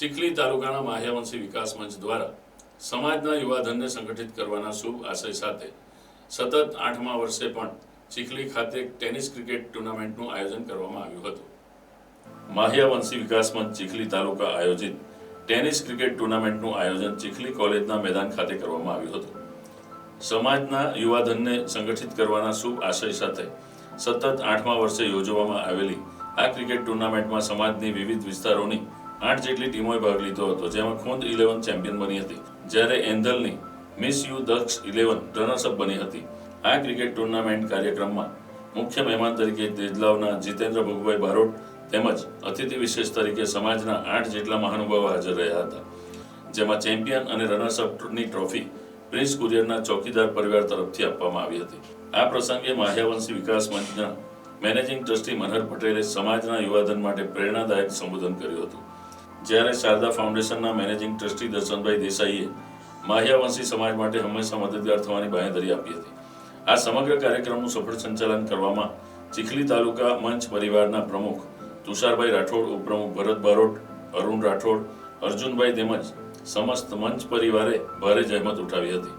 ચીખલી તાલુકાના માહ્યાવંશી વિકાસ મંચ દ્વારા સમાજના યુવાધનને સંગઠિત કરવાના શુભ આશય સાથે સતત આઠમા વર્ષે પણ ચીખલી ખાતે ટેનિસ ક્રિકેટ ટુર્નામેન્ટનું આયોજન કરવામાં આવ્યું હતું. માહ્યાવંશી વિકાસ મંચ ચીખલી તાલુકા આયોજિત ટેનિસ ક્રિકેટ ટુર્નામેન્ટનું આયોજન ચીખલી કોલેજના મેદાન ખાતે કરવામાં આવ્યું હતું. સમાજના યુવાધનને સંગઠિત કરવાના શુભ આશય સાથે સતત આઠમા વર્ષે યોજવામાં આવેલી આ ક્રિકેટ ટુર્નામેન્ટમાં સમાજની વિવિધ વિસ્તારોની આઠ જેટલી ટીમોએ ભાગ લીધો હતો, જેમાં ખુંદ ઇલેવન ચેમ્પિયન બની હતી. જ્યારે એન્ધલની miss you Daksh eleven runners up બની હતી. આ ક્રિકેટ ટુર્નામેન્ટ કાર્યક્રમમાં મુખ્ય મહેમાન તરીકે દેજલાવના જીતેન્દ્ર ભગુભાઈ બારોટ તેમજ અતિથિ વિશેષ તરીકે સમાજના આઠ જેટલા મહાનુભાવો હાજર રહ્યા હતા. જેમાં ચેમ્પિયન અને રનર્સઅપની ટ્રોફી પ્રિન્સ કુરિયરના ચોકીદાર પરિવાર તરફથી આપવામાં આવી હતી. આ પ્રસંગે માહ્યાવંશી વિકાસ મંચના મેનેજિંગ ટ્રસ્ટી મનહર પટેલે સમાજના યુવાધન માટે પ્રેરણાદાયક સંબોધન કર્યું હતું. જ્યારે શારદા ફાઉન્ડેશનના મેનેજિંગ ટ્રસ્ટી દર્શનભાઈ દેસાઈએ માહ્યાવંશી સમાજ માટે હંમેશા મદદગાર થવાની બાંહેધરી આપી હતી. આ સમગ્ર કાર્યક્રમનું સફળ સંચાલન કરવામાં ચીખલી તાલુકા મંચ પરિવારના પ્રમુખ તુષારભાઈ રાઠોડ, ઉપપ્રમુખ ભરત બારોટ, અરુણ રાઠોડ, અર્જુનભાઈ તેમજ સમસ્ત મંચ પરિવારે ભારે જહેમત ઉઠાવી હતી.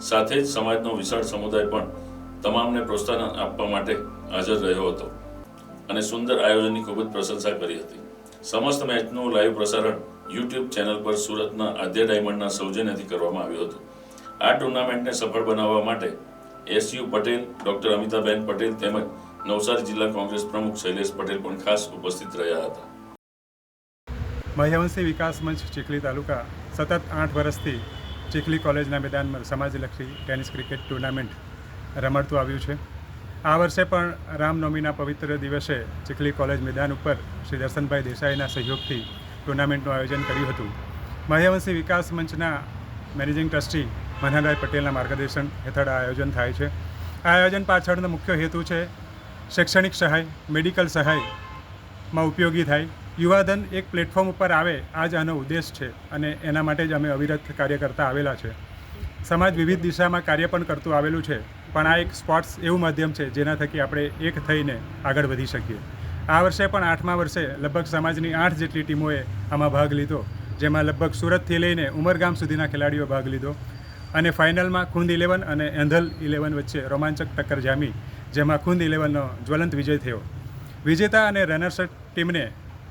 સાથે જ સમાજનો વિશાળ સમુદાય પણ તમામને પ્રોત્સાહન આપવા માટે હાજર રહ્યો હતો અને સુંદર આયોજનની ખૂબ જ પ્રશંસા કરી હતી. સમસ્ત મેચનું લાઈવ પ્રસારણ યુટ્યુબ ચેનલ પર સુરતના આદ્ય ડાયમંડના સૌજન્યથી કરવામાં આવ્યું હતું. આ ટુર્નામેન્ટને સફળ બનાવવા માટે S U Patel, doctor Amitaben Patel તેમજ નવસારી જિલ્લા કોંગ્રેસ પ્રમુખ શૈલેષ પટેલ પણ ખાસ ઉપસ્થિત રહ્યા હતા. મહ્યવંશી વિકાસ મંચ, ચીખલી તાલુકા. સતત આઠ વર્ષથી ચીખલી કોલેજના મેદાનમાં સમાજલક્ષી ટેનિસ ક્રિકેટ ટુર્નામેન્ટ રમાડતું આવ્યું છે. આ વર્ષે પણ રામનવમીના પવિત્ર દિવસે ચીખલી કોલેજ મેદાન ઉપર શ્રી દર્શનભાઈ દેસાઈના સહયોગથી ટુર્નામેન્ટનું આયોજન કર્યું હતું. મહ્યવંશી વિકાસ મંચના મેનેજિંગ ટ્રસ્ટી મનહરભાઈ પટેલના માર્ગદર્શન હેઠળ આ આયોજન થાય છે. આ આયોજન પાછળનો મુખ્ય હેતુ છે શૈક્ષણિક સહાય, મેડિકલ સહાયમાં ઉપયોગી થાય. યુવાધન એક પ્લેટફોર્મ ઉપર આવે, આ જ આનો ઉદ્દેશ છે અને એના માટે જ અમે અવિરત કાર્ય કરતા આવેલા છે. સમાજ વિવિધ દિશામાં કાર્ય પણ કરતું આવેલું છે. પણ આ એક સ્પોર્ટ્સ એવું માધ્યમ છે, જેના થકી આપણે એક થઈને આગળ વધી શકીએ. આ વર્ષે પણ આઠમા વર્ષે લગભગ સમાજની આઠ જેટલી ટીમોએ આમાં ભાગ લીધો, જેમાં લગભગ સુરતથી લઈને ઉમરગામ સુધીના ખેલાડીઓ ભાગ લીધો. અને ફાઇનલમાં ખુંદ ઇલેવન અને એંધલ ઇલેવન વચ્ચે રોમાંચક ટક્કર જામી, જેમાં ખુંદ ઇલેવનનો જ્વલંત વિજય થયો. વિજેતા અને રનર્સઅપ ટીમને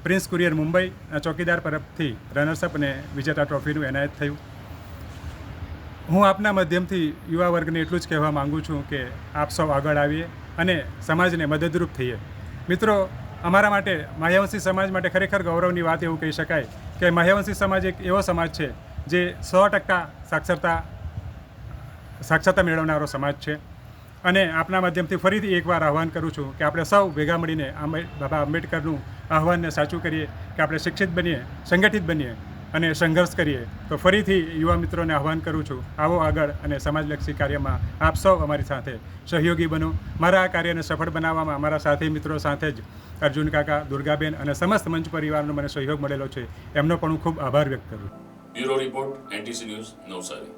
પ્રિન્સ કુરિયર મુંબઈ ચોકીદાર તરફથી રનર્સઅપ અને વિજેતા ટ્રોફીનું એનાયત થયું. હું આપના માધ્યમથી યુવા વર્ગને એટલું જ કહેવા માગું છું કે આપ સૌ આગળ આવીએ અને સમાજને મદદરૂપ થઈએ. મિત્રો, અમારા માટે માહ્યાવંશી સમાજ માટે ખરેખર ગૌરવની વાત એવું કહી શકાય કે માહ્યાવંશી સમાજ એક એવો સમાજ છે જે સો ટકા સાક્ષરતા સાક્ષરતા મેળવનારો સમાજ છે. અને આપના માધ્યમથી ફરીથી એકવાર આહવાન કરું છું કે આપણે સૌ ભેગા મળીને આંબે બાબા આંબેડકરનું આહવાનને સાચું કરીએ, કે આપણે શિક્ષિત બનીએ, સંગઠિત બનીએ. અને સંઘર્ષ કરીએ, તો ફરીથી યુવા મિત્રોને આહવાન કરું છું. આવો આગળ અને સમાજલક્ષી કાર્યમાં આપ સૌ અમારી સાથે સહયોગી બનો. મારા આ કાર્યને સફળ બનાવવામાં અમારા સાથી મિત્રો સાથે જ અર્જુન કાકા, દુર્ગાબેન અને સમસ્ત મંચ પરિવારનો મને સહયોગ મળેલો છે. એમનો પણ હું ખૂબ આભાર વ્યક્ત કરું bureau report, NTC news, Navsari.